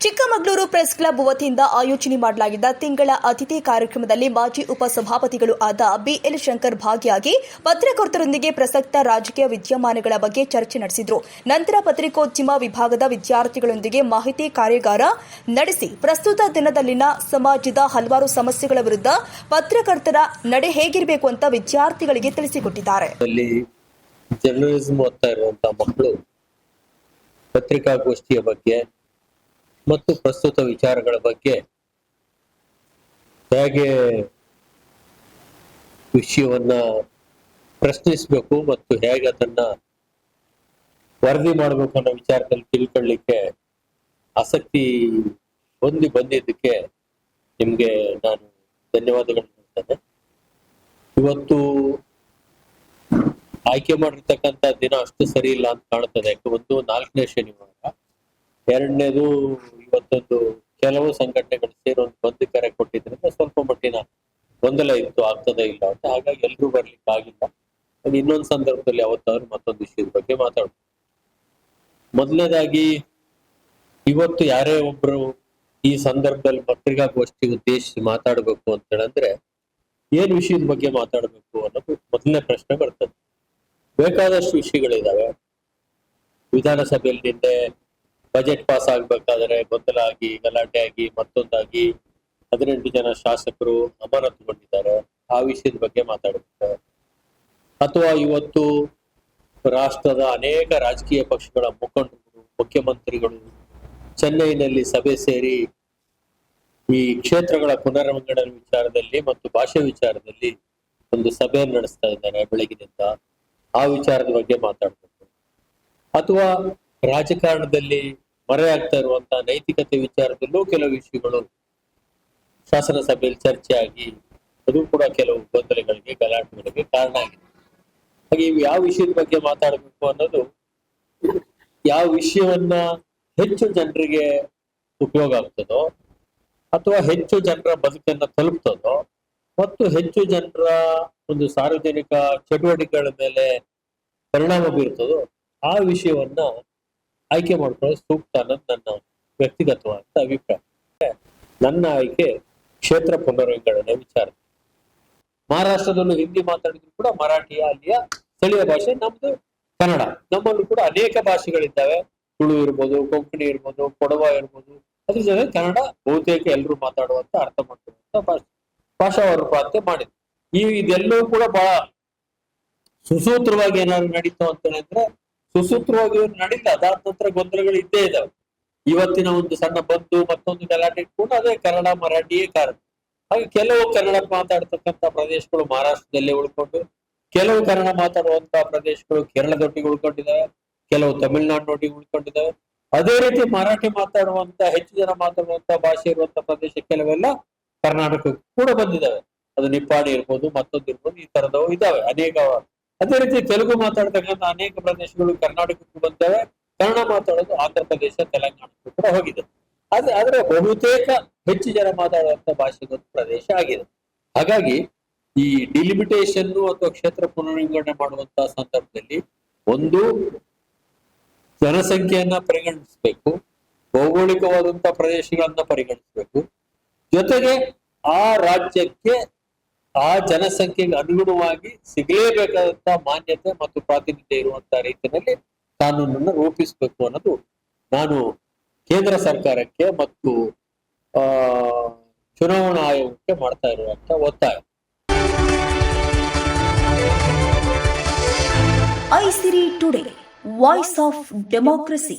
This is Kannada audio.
ಚಿಕ್ಕಮಗಳೂರು ಪ್ರೆಸ್ ಕ್ಲಬ್ ವತಿಯಿಂದ ಆಯೋಜನೆ ಮಾಡಲಾಗಿದ್ದ ತಿಂಗಳ ಅತಿಥಿ ಕಾರ್ಯಕ್ರಮದಲ್ಲಿ ಮಾಜಿ ಉಪಸಭಾಪತಿಗಳು ಆದ ಬಿಎಲ್ ಶಂಕರ್ ಭಾಗಿಯಾಗಿ ಪತ್ರಕರ್ತರೊಂದಿಗೆ ಪ್ರಸಕ್ತ ರಾಜಕೀಯ ವಿದ್ಯಮಾನಗಳ ಬಗ್ಗೆ ಚರ್ಚೆ ನಡೆಸಿದರು. ನಂತರ ಪತ್ರಿಕೋದ್ಯಮ ವಿಭಾಗದ ವಿದ್ಯಾರ್ಥಿಗಳೊಂದಿಗೆ ಮಾಹಿತಿ ಕಾರ್ಯಾಗಾರ ನಡೆಸಿ ಪ್ರಸ್ತುತ ದಿನದಲ್ಲಿನ ಸಮಾಜದ ಹಲವಾರು ಸಮಸ್ಯೆಗಳ ವಿರುದ್ಧ ಪತ್ರಕರ್ತರ ನಡೆ ಹೇಗಿರಬೇಕು ಅಂತ ವಿದ್ಯಾರ್ಥಿಗಳಿಗೆ ತಿಳಿಸಿಕೊಟ್ಟಿದ್ದಾರೆ. ಪತ್ರಿಕಾಗೋಷ್ಠಿಯ ಬಗ್ಗೆ ಮತ್ತು ಪ್ರಸ್ತುತ ವಿಚಾರಗಳ ಬಗ್ಗೆ ಹೇಗೆ ವಿಷಯವನ್ನ ಪ್ರಶ್ನಿಸಬೇಕು ಮತ್ತು ಹೇಗೆ ಅದನ್ನ ವರದಿ ಮಾಡಬೇಕು ಅನ್ನೋ ವಿಚಾರದಲ್ಲಿ ತಿಳ್ಕೊಳ್ಳಿಕ್ಕೆ ಆಸಕ್ತಿ ಹೊಂದಿ ಬಂದಿದ್ದಕ್ಕೆ ನಿಮ್ಗೆ ನಾನು ಧನ್ಯವಾದಗಳು ಹೇಳ್ತೇನೆ. ಇವತ್ತು ಆಯ್ಕೆ ಮಾಡಿರ್ತಕ್ಕಂಥ ದಿನ ಅಷ್ಟು ಸರಿ ಇಲ್ಲ ಅಂತ ಕಾಣ್ತದೆ. ಒಂದು ನಾಲ್ಕನೇ ಶನಿವಾರ. ಎರಡನೇದು ಇವತ್ತೊಂದು ಕೆಲವು ಸಂಘಟನೆಗಳು ಸೇರಿ ಒಂದು ಬಂದ್ ಕರೆ ಕೊಟ್ಟಿದ್ರಿಂದ ಸ್ವಲ್ಪ ಮಟ್ಟಿನ ಗೊಂದಲ ಇತ್ತು, ಆಗ್ತದೆ ಇಲ್ಲ ಅಂತ. ಹಾಗಾಗಿ ಎಲ್ರೂ ಬರ್ಲಿಕ್ಕೆ ಆಗಿಲ್ಲ. ಇನ್ನೊಂದು ಸಂದರ್ಭದಲ್ಲಿ ಅವತ್ತಾದ್ರೂ ಮತ್ತೊಂದು ವಿಷಯದ ಬಗ್ಗೆ ಮಾತಾಡ್ಬೋದು. ಮೊದಲನೇದಾಗಿ, ಇವತ್ತು ಯಾರೇ ಒಬ್ರು ಈ ಸಂದರ್ಭದಲ್ಲಿ ಪತ್ರಿಕಾಗೋಷ್ಠಿ ಉದ್ದೇಶಿಸಿ ಮಾತಾಡ್ಬೇಕು ಅಂತ ಹೇಳಂದ್ರೆ ಏನ್ ವಿಷಯದ ಬಗ್ಗೆ ಮಾತಾಡ್ಬೇಕು ಅನ್ನೋದು ಮೊದಲನೇ ಪ್ರಶ್ನೆ ಬರ್ತದೆ. ಬೇಕಾದಷ್ಟು ವಿಷಯಗಳಿದಾವೆ. ವಿಧಾನಸಭೆಯಲ್ಲಿ ನಿನ್ನೆ ಬಜೆಟ್ ಪಾಸ್ ಆಗ್ಬೇಕಾದ್ರೆ ಗೊಂದಲ ಆಗಿ ಗಲಾಟೆ ಆಗಿ ಮತ್ತೊಂದಾಗಿ ಹದಿನೆಂಟು ಜನ ಶಾಸಕರು ಅಮಾನತುಗೊಂಡಿದ್ದಾರೆ ಆ ವಿಷಯದ ಬಗ್ಗೆ ಮಾತಾಡುತ್ತೆ ಅಥವಾ ಇವತ್ತು ರಾಷ್ಟ್ರದ ಅನೇಕ ರಾಜಕೀಯ ಪಕ್ಷಗಳ ಮುಖಂಡರು, ಮುಖ್ಯಮಂತ್ರಿಗಳು ಚೆನ್ನೈನಲ್ಲಿ ಸಭೆ ಸೇರಿ ಈ ಕ್ಷೇತ್ರಗಳ ಪುನರ್ವಿಂಗಡಣೆ ವಿಚಾರದಲ್ಲಿ ಮತ್ತು ಭಾಷೆ ವಿಚಾರದಲ್ಲಿ ಒಂದು ಸಭೆಯನ್ನು ನಡೆಸ್ತಾ ಇದ್ದಾರೆ ಬೆಳಗಿನಿಂದ. ಆ ವಿಚಾರದ ಬಗ್ಗೆ ಮಾತಾಡ್ಬೇಕು. ಅಥವಾ ರಾಜಕಾರಣದಲ್ಲಿ ಮರೆಯಾಗ್ತಾ ಇರುವಂತಹ ನೈತಿಕತೆ ವಿಚಾರದಲ್ಲೂ ಕೆಲವು ವಿಷಯಗಳು ಶಾಸನ ಸಭೆಯಲ್ಲಿ ಚರ್ಚೆ ಆಗಿ ಅದು ಕೂಡ ಕೆಲವು ಗೊಂದಲಗಳಿಗೆ, ಗಲಾಟೆಗಳಿಗೆ ಕಾರಣ ಆಗಿದೆ. ಹಾಗೆ ಇವು ಯಾವ ವಿಷಯದ ಬಗ್ಗೆ ಮಾತಾಡಬೇಕು ಅನ್ನೋದು ಯಾವ ವಿಷಯವನ್ನ ಹೆಚ್ಚು ಜನರಿಗೆ ಉಪಯೋಗ ಆಗ್ತದೋ ಅಥವಾ ಹೆಚ್ಚು ಜನರ ಬದುಕನ್ನ ತಲುಪ್ತದೋ ಮತ್ತು ಹೆಚ್ಚು ಜನರ ಒಂದು ಸಾರ್ವಜನಿಕ ಚಟುವಟಿಕೆಗಳ ಮೇಲೆ ಪರಿಣಾಮ ಬೀರ್ತದೋ ಆ ವಿಷಯವನ್ನ ಆಯ್ಕೆ ಮಾಡ್ಕೊಳ್ಳೋದು ಸೂಕ್ತ ಅನ್ನೋದು ನನ್ನ ವ್ಯಕ್ತಿಗತವಾದ ಅಭಿಪ್ರಾಯ. ನನ್ನ ಆಯ್ಕೆ ಕ್ಷೇತ್ರ ಪುನರ್ವಿಂಗಡಣೆ ವಿಚಾರ. ಮಹಾರಾಷ್ಟ್ರದಲ್ಲೂ ಹಿಂದಿ ಮಾತಾಡಿದ್ರು ಕೂಡ ಮರಾಠಿಯ, ಅಲ್ಲಿಯ ಸ್ಥಳೀಯ ಭಾಷೆ, ನಮ್ದು ಕನ್ನಡ. ನಮ್ಮಲ್ಲೂ ಕೂಡ ಅನೇಕ ಭಾಷೆಗಳಿದ್ದಾವೆ. ತುಳು ಇರ್ಬೋದು, ಕೊಂಕಣಿ ಇರ್ಬೋದು, ಕೊಡವ ಇರ್ಬೋದು. ಅದ್ರ ಜೊತೆ ಕನ್ನಡ ಬಹುತೇಕ ಎಲ್ಲರೂ ಮಾತಾಡುವಂತ ಅರ್ಥ ಮಾಡ್ಕೊಳ್ಳುವಂತ ಭಾಷೆ. ಭಾಷಾ ಪ್ರಾಂತ್ಯ ಮಾಡಿದ್ರು. ಈ ಇದೆಲ್ಲವೂ ಕೂಡ ಬಹಳ ಸುಸೂತ್ರವಾಗಿ ಏನಾದ್ರು ನಡೀತು ಅಂತ ಹೇಳಿದ್ರೆ ಸುಸೂತ್ರವಾಗಿ ನಡೀಲ್ಲ ಅದಾದ ನಂತರ ಗೊಂದಲಗಳು ಇದ್ದೇ ಇದಾವೆ. ಇವತ್ತಿನ ಒಂದು ಸಣ್ಣ ಬಂದು ಮತ್ತೊಂದು ಗಲಾಟೆ ಇಟ್ಕೊಂಡು ಅದೇ ಕನ್ನಡ ಮರಾಠಿಯೇ ಕಾರಣ. ಹಾಗೆ ಕೆಲವು ಕನ್ನಡ ಮಾತಾಡ್ತಕ್ಕಂಥ ಪ್ರದೇಶಗಳು ಮಹಾರಾಷ್ಟ್ರದಲ್ಲಿ ಉಳ್ಕೊಂಡು, ಕೆಲವು ಕನ್ನಡ ಮಾತಾಡುವಂತಹ ಪ್ರದೇಶಗಳು ಕೇರಳದೊಟ್ಟಿಗೆ ಉಳ್ಕೊಂಡಿದ್ದಾವೆ ಕೆಲವು ತಮಿಳುನಾಡಿನೊಟ್ಟಿಗೆ ಉಳ್ಕೊಂಡಿದ್ದಾವೆ ಅದೇ ರೀತಿ ಮರಾಠಿ ಮಾತಾಡುವಂತ ಹೆಚ್ಚು ಜನ ಮಾತಾಡುವಂತ ಭಾಷೆ ಇರುವಂತ ಪ್ರದೇಶ ಕೆಲವೆಲ್ಲ ಕರ್ನಾಟಕಕ್ಕೆ ಕೂಡ ಬಂದಿದ್ದಾವೆ ಅದು ನಿಪ್ಪಾಣಿ ಇರ್ಬೋದು, ಮತ್ತೊಂದು ಇರ್ಬೋದು, ಈ ತರದವು ಇದಾವೆ ಅನೇಕ ಅದೇ ರೀತಿ ತೆಲುಗು ಮಾತಾಡ್ತಕ್ಕಂಥ ಅನೇಕ ಪ್ರದೇಶಗಳು ಕರ್ನಾಟಕಕ್ಕೂ ಬಂದವೆ. ಕನ್ನಡ ಮಾತಾಡೋದು ಆಂಧ್ರ ಪ್ರದೇಶ, ತೆಲಂಗಾಣಕ್ಕೂ ಕೂಡ ಹೋಗಿದೆ. ಆದ್ರೆ ಆದ್ರೆ ಬಹುತೇಕ ಹೆಚ್ಚು ಜನ ಮಾತಾಡುವಂತ ಭಾಷೆಗೊಂದು ಪ್ರದೇಶ ಆಗಿದೆ. ಹಾಗಾಗಿ ಈ ಡಿಲಿಮಿಟೇಷನ್ ಅಥವಾ ಕ್ಷೇತ್ರ ಪುನರ್ವಿಂಗಡಣೆ ಮಾಡುವಂತಹ ಸಂದರ್ಭದಲ್ಲಿ ಒಂದು ಜನಸಂಖ್ಯೆಯನ್ನ ಪರಿಗಣಿಸಬೇಕು ಭೌಗೋಳಿಕವಾದಂತಹ ಪ್ರದೇಶಗಳನ್ನ ಪರಿಗಣಿಸಬೇಕು. ಜೊತೆಗೆ ಆ ರಾಜ್ಯಕ್ಕೆ ಆ ಜನಸಂಖ್ಯೆಗೆ ಅನುಗುಣವಾಗಿ ಸಿಗಲೇಬೇಕಾದಂತ ಮಾನ್ಯತೆ ಮತ್ತು ಪ್ರಾತಿನಿಧ್ಯ ಇರುವಂತಹ ರೀತಿಯಲ್ಲಿ ಕಾನೂನನ್ನು ರೂಪಿಸಬೇಕು ಅನ್ನೋದು ನಾನು ಕೇಂದ್ರ ಸರ್ಕಾರಕ್ಕೆ ಮತ್ತು ಚುನಾವಣಾ ಆಯೋಗಕ್ಕೆ ಮಾಡ್ತಾ ಇರುವಂತ ಒತ್ತಾಯ. Isiri today, voice of democracy.